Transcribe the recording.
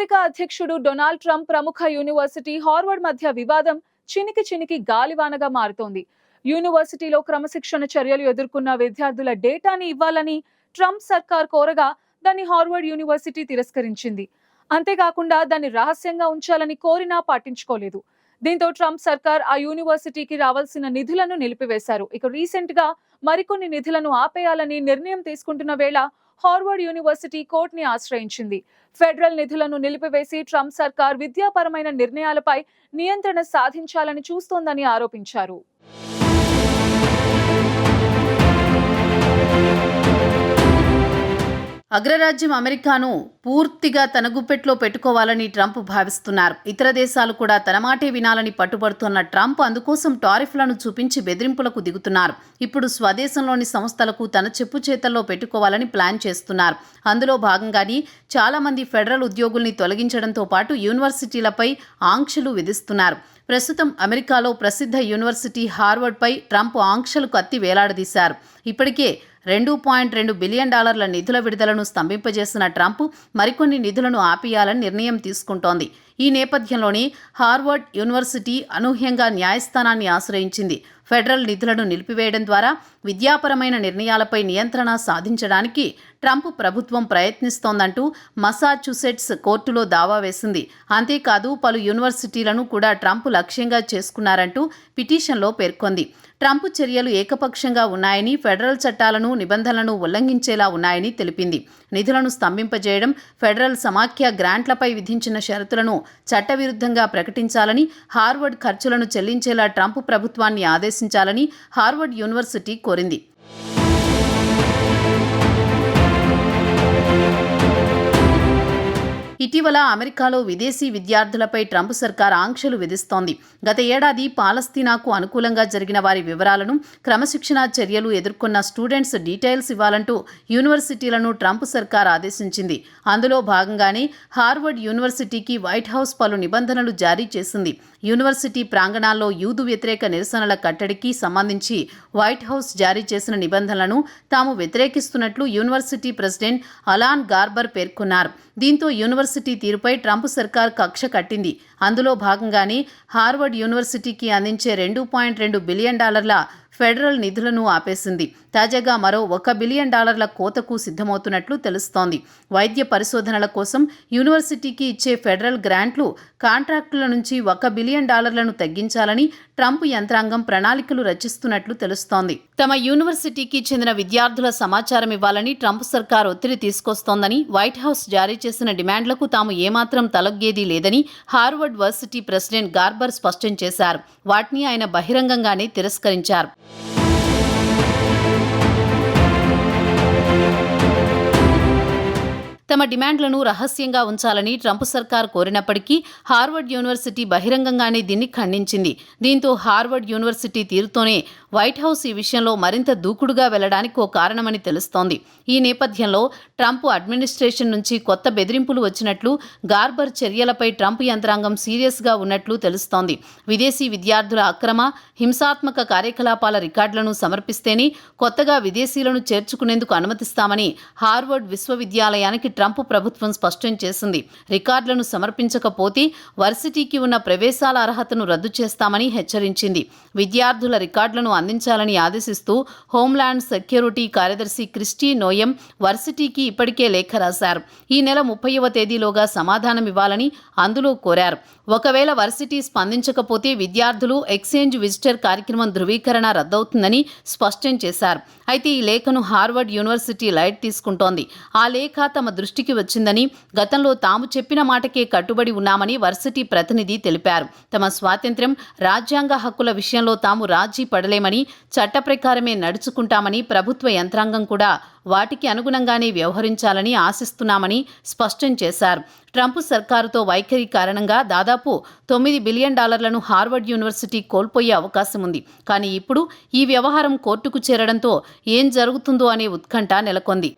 అధ్యక్షుడు Donald Trump ప్రముఖ university Harvard మధ్య వివాదం చినికి చినికి గాలివానగా మారుతోంది. యూనివర్సిటీలో క్రమశిక్షణ చర్యలు ఎదుర్కొన్న విద్యార్థుల డేటాని ఇవ్వాలని ట్రంప్ సర్కార్ కోరగా దాన్ని హార్వర్డ్ యూనివర్సిటీ తిరస్కరించింది. అంతేకాకుండా దాన్ని రహస్యంగా ఉంచాలని కోరినా పాటించుకోలేదు. దీంతో ట్రంప్ సర్కార్ ఆ యూనివర్సిటీకి రావాల్సిన నిధులను నిలిపివేశారు. ఇక రీసెంట్గా మరికొన్ని నిధులను ఆపేయాలని నిర్ణయం తీసుకుంటున్న వేళ హార్వర్డ్ యూనివర్సిటీ కోర్టుని ఆశ్రయించింది. ఫెడరల్ నిధులను నిలిపివేసి ట్రంప్ సర్కార్ విద్యాపరమైన నిర్ణయాలపై నియంత్రణ సాధించాలని చూస్తోందని ఆరోపించారు. అగ్రరాజ్యం అమెరికాను పూర్తిగా తన గుప్పెట్లో పెట్టుకోవాలని ట్రంప్ భావిస్తున్నారు. ఇతర దేశాలు కూడా తన మాటే వినాలని పట్టుబడుతున్న ట్రంప్ అందుకోసం టారిఫ్లను చూపించి బెదిరింపులకు దిగుతున్నారు. ఇప్పుడు స్వదేశంలోని సంస్థలకు తన చెప్పు చేతల్లో పెట్టుకోవాలని ప్లాన్ చేస్తున్నారు. అందులో భాగంగానే చాలామంది ఫెడరల్ ఉద్యోగుల్ని తొలగించడంతో పాటు యూనివర్సిటీలపై ఆంక్షలు విధిస్తున్నారు. ప్రస్తుతం అమెరికాలో ప్రసిద్ధ యూనివర్సిటీ హార్వర్డ్పై ట్రంప్ ఆంక్షలు కత్తి వేలాడదీశారు. ఇప్పటికే రెండు పాయింట్ రెండు బిలియన్ డాలర్ల నిధుల విడుదలను స్తంభింపజేసిన ట్రంప్ మరికొన్ని నిధులను ఆపేయాలని నిర్ణయం తీసుకుంటోంది. ఈ నేపథ్యంలోనే హార్వర్డ్ యూనివర్సిటీ అనూహ్యంగా న్యాయస్థానాన్ని ఆశ్రయించింది. ఫెడరల్ నిధులను నిలిపివేయడం ద్వారా విద్యాపరమైన నిర్ణయాలపై నియంత్రణ సాధించడానికి ట్రంప్ ప్రభుత్వం ప్రయత్నిస్తోందంటూ మసాచ్యూసెట్స్ కోర్టులో దావా వేసింది. అంతేకాదు పలు యూనివర్సిటీలను కూడా ట్రంప్ లక్ష్యంగా చేసుకున్నారంటూ పిటిషన్లో పేర్కొంది. ట్రంప్ చర్యలు ఏకపక్షంగా ఉన్నాయని ఫెడరల్ చట్టాలను నిబంధనలను ఉల్లంఘించేలా ఉన్నాయని తెలిపింది. నిధులను స్తంభింపజేయడం ఫెడరల్ సమాఖ్య గ్రాంట్లపై విధించిన షరతులను చట్టవిరుద్ధంగా ప్రకటించాలని హార్వర్డ్ ఖర్చులను చెల్లించేలా ట్రంప్ ప్రభుత్వాన్ని ఆదేశించాలని హార్వర్డ్ యూనివర్సిటీ కోరింది. ఇటీవల అమెరికాలో విదేశీ విద్యార్థులపై ట్రంప్ సర్కార్ ఆంక్షలు విధిస్తోంది. గత ఏడాది పాలస్తీనాకు అనుకూలంగా జరిగిన వారి వివరాలను క్రమశిక్షణా చర్యలు ఎదుర్కొన్న స్టూడెంట్స్ డీటెయిల్స్ ఇవ్వాలంటూ యూనివర్సిటీలను ట్రంప్ సర్కార్ ఆదేశించింది. అందులో భాగంగానే హార్వర్డ్ యూనివర్సిటీకి వైట్ హౌస్ పలు నిబంధనలు జారీ చేసింది. యూనివర్సిటీ ప్రాంగణాల్లో యూదు వ్యతిరేక నిరసనల కట్టడికి సంబంధించి వైట్ హౌస్ జారీ చేసిన నిబంధనలను తాము వ్యతిరేకిస్తున్నట్లు యూనివర్సిటీ ప్రెసిడెంట్ అలాన్ గార్బర్ పేర్కొన్నారు. దీంతో యూనివర్సిటీ తీరుపై ట్రంప్ సర్కార్ కక్ష కట్టింది. అందులో భాగంగానే హార్వర్డ్ యూనివర్సిటీకి అందించే రెండు పాయింట్ రెండు బిలియన్ డాలర్ల ఫెడరల్ నిధులను ఆపేసింది. తాజాగా మరో ఒక బిలియన్ డాలర్ల కోతకు సిద్ధమవుతున్నట్లు తెలుస్తోంది. వైద్య పరిశోధనల కోసం యూనివర్సిటీకి ఇచ్చే ఫెడరల్ గ్రాంట్లు కాంట్రాక్టుల నుంచి ఒక బిలియన్ డాలర్లను తగ్గించాలని ట్రంప్ యంత్రాంగం ప్రణాళికలు రచిస్తున్నట్లు తెలుస్తోంది. తమ యూనివర్సిటీకి చెందిన విద్యార్థుల సమాచారం ఇవ్వాలని ట్రంప్ సర్కార్ ఒత్తిడి తీసుకొస్తోందని వైట్ హౌస్ జారీ చేసిన డిమాండ్లకు తాము ఏమాత్రం తలొగ్గేది లేదని హార్వర్డ్ వర్సిటీ ప్రెసిడెంట్ గార్బర్ స్పష్టం చేశారు. వాటిని ఆయన బహిరంగంగానే తిరస్కరించారు. తమ డిమాండ్లను రహస్యంగా ఉంచాలని ట్రంప్ సర్కార్ కోరినప్పటికీ హార్వర్డ్ యూనివర్సిటీ బహిరంగంగానే దీన్ని ఖండించింది. దీంతో హార్వర్డ్ యూనివర్సిటీ తీరుతోనే వైట్ హౌస్ ఈ విషయంలో మరింత దూకుడుగా వెళ్ళడానికి ఓ కారణమని తెలుస్తోంది. ఈ నేపథ్యంలో ట్రంప్ అడ్మినిస్ట్రేషన్ నుంచి కొత్త బెదిరింపులు వచ్చినట్లు గార్బర్ చర్యలపై ట్రంప్ యంత్రాంగం సీరియస్గా ఉన్నట్లు తెలుస్తోంది. విదేశీ విద్యార్థుల అక్రమ హింసాత్మక కార్యకలాపాల రికార్డులను సమర్పిస్తేనే కొత్తగా విదేశీలను చేర్చుకునేందుకు అనుమతిస్తామని హార్వర్డ్ విశ్వవిద్యాలయానికి ట్రంప్ ప్రభుత్వం స్పష్టం చేసింది. రికార్డులను సమర్పించకపోతే వర్సిటీకి ఉన్న ప్రవేశాల అర్హతను రద్దు చేస్తామని హెచ్చరించింది. విద్యార్థుల రికార్డులను అందించాలని ఆదేశిస్తూ హోంల్యాండ్ సెక్యూరిటీ కార్యదర్శి క్రిస్టీ నోయం వర్సిటీకి ఇప్పటికే లేఖ రాశారు. ఈ నెల ముప్పైవ తేదీలోగా సమాధానం ఇవ్వాలని అందులో కోరారు. ఒకవేళ వర్సిటీ స్పందించకపోతే విద్యార్థులు ఎక్స్చేంజ్ విజిటర్ కార్యక్రమం ధృవీకరణ రద్దవుతుందని స్పష్టం చేశారు. అయితే ఈ లేఖను హార్వర్డ్ యూనివర్సిటీ లైట్ తీసుకుంటోంది. ఆ లేఖ తమ దృష్టి దృష్టికి వచ్చిందని గతంలో తాము చెప్పిన మాటకే కట్టుబడి ఉన్నామని వర్సిటీ ప్రతినిధి తెలిపారు. తమ స్వాతంత్ర్యం రాజ్యాంగ హక్కుల విషయంలో తాము రాజీ పడలేమని చట్ట ప్రకారమే నడుచుకుంటామని ప్రభుత్వ యంత్రాంగం కూడా వాటికి అనుగుణంగానే వ్యవహరించాలని ఆశిస్తున్నామని స్పష్టం చేశారు. ట్రంప్ సర్కారుతో వైఖరి కారణంగా దాదాపు తొమ్మిది బిలియన్ డాలర్లను హార్వర్డ్ యూనివర్సిటీ కోల్పోయే అవకాశం ఉంది. కానీ ఇప్పుడు ఈ వ్యవహారం కోర్టుకు చేరడంతో ఏం జరుగుతుందో అనే ఉత్కంఠ నెలకొంది.